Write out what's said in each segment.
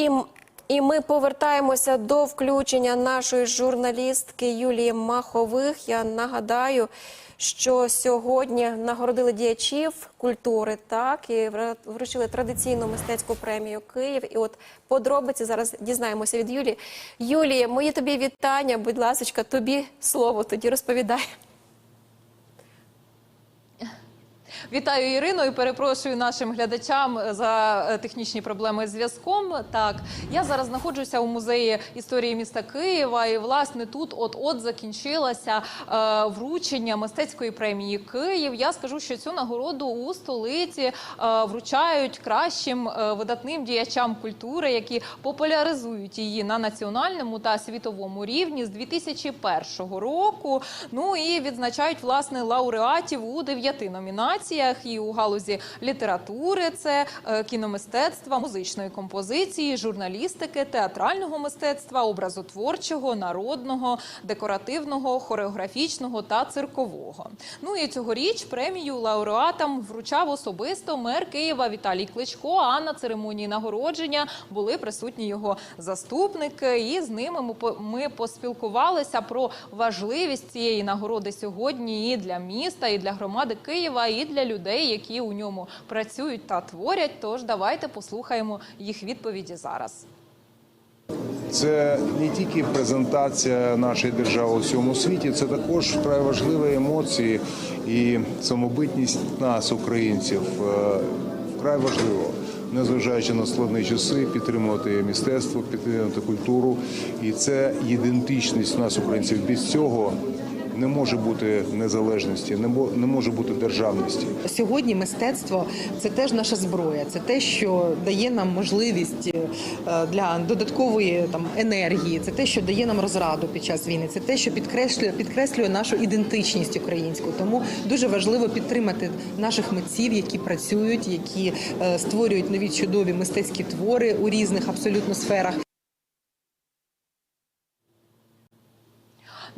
І, і ми повертаємося до включення нашої журналістки Юлії Махових. Я нагадаю, що сьогодні нагородили діячів культури, так і вручили традиційну мистецьку премію Київ. І от подробиці зараз дізнаємося від Юлії. Юлія, мої тобі вітання. Будь ласка, тобі слово тоді розповідай. Вітаю Ірину і перепрошую нашим глядачам за е, технічні проблеми з зв'язком. Так, я зараз знаходжуся у музеї історії міста Києва, і власне тут от-от закінчилося е, вручення мистецької премії Київ. Я скажу, що цю нагороду у столиці е, вручають кращим е, видатним діячам культури, які популяризують її на національному та світовому рівні з 2001 року. Ну і відзначають власне лауреатів у дев'яти номінаціях і у галузі літератури, це е, кіномистецтва, музичної композиції, журналістики, театрального мистецтва, образотворчого, народного, декоративного, хореографічного та циркового. Ну і цьогоріч премію лауреатам вручав особисто мер Києва Віталій Кличко. А на церемонії нагородження були присутні його заступники, і з ними ми поспілкувалися про важливість цієї нагороди сьогодні і для міста, і для громади Києва, і для людей, які у ньому працюють та творять. Тож давайте послухаємо їх відповіді зараз. Це не тільки презентація нашої держави у всьому світі, це також вкрай важливі емоції і самобитність нас, українців. Е, Вкрай важливо, незважаючи на складні часи, підтримувати мистецтво, підтримувати культуру. І це ідентичність нас, українців. Без цього не може бути незалежності, не мо- не може бути державності. Сьогодні мистецтво це теж наша зброя, це те, що дає нам можливість е, для додаткової там енергії, це те, що дає нам розраду під час війни, це те, що підкреслює підкреслює нашу ідентичність українську. Тому дуже важливо підтримати наших митців, які працюють, які е, створюють нові чудові мистецькі твори у різних абсолютно сферах.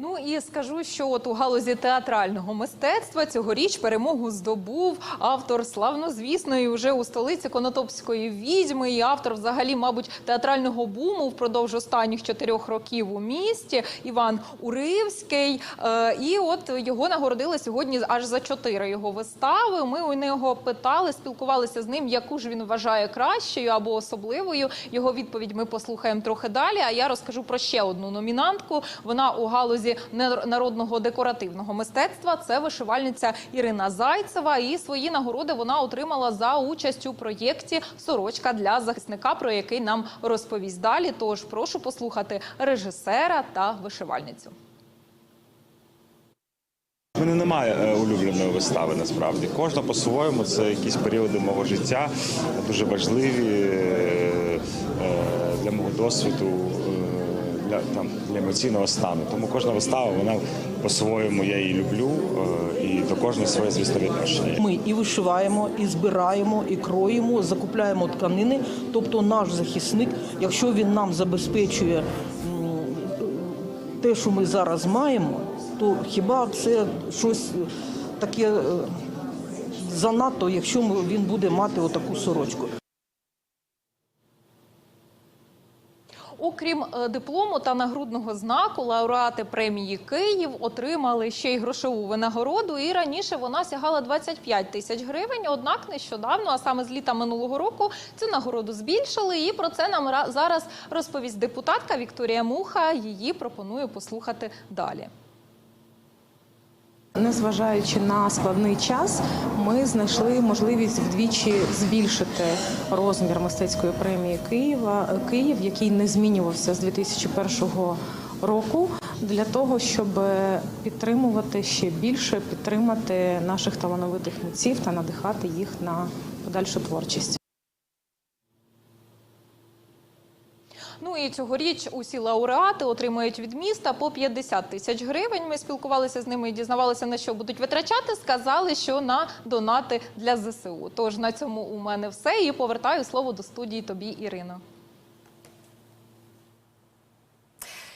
Ну і скажу, що от у галузі театрального мистецтва цьогоріч перемогу здобув автор славнозвісної уже у столиці Конотопської відьми і автор, взагалі, мабуть, театрального буму впродовж останніх чотирьох років у місті Іван Уривський. Е, І от його нагородили сьогодні аж за чотири його вистави. Ми у нього питали, спілкувалися з ним, яку ж він вважає кращою або особливою. Його відповідь ми послухаємо трохи далі. А я розкажу про ще одну номінантку. Вона у галузі не- народного декоративного мистецтва. Це вишивальниця Ірина Зайцева. І свої нагороди вона отримала за участь у проєкті Сорочка для захисника, про який нам розповість далі. Тож прошу послухати режисера та вишивальницю. У мене немає е, улюбленої вистави насправді. Кожна по-своєму це якісь періоди мого життя дуже важливі е, е, для мого досвіду, для, там, для емоційного стану. Тому кожна вистава, вона по-своєму я її люблю е, і до кожної своє, звісно, відношення. Ми і вишиваємо, і збираємо, і кроїмо, закупляємо тканини. Тобто наш захисник, якщо він нам забезпечує те, що ми зараз маємо, то хіба це щось таке е, занадто, якщо він буде мати отаку сорочку. Окрім е, диплому та нагрудного знаку, лауреати премії Київ отримали ще й грошову винагороду. І раніше вона сягала 25 тисяч гривень. Однак нещодавно, а саме з літа минулого року, цю нагороду збільшили. І про це нам ра- зараз розповість депутатка Вікторія Муха. Її пропоную послухати далі. Незважаючи на складний час, ми знайшли можливість вдвічі збільшити розмір мистецької премії Києва Київ, який не змінювався з 2001 року, для того, щоб підтримувати ще більше, підтримати наших талановитих митців та надихати їх на подальшу творчість. Ну і цьогоріч усі лауреати отримають від міста по 50 тисяч гривень. Ми спілкувалися з ними і дізнавалися, на що будуть витрачати. Сказали, що на донати для ЗСУ. Тож на цьому у мене все. І повертаю слово до студії тобі, Ірино.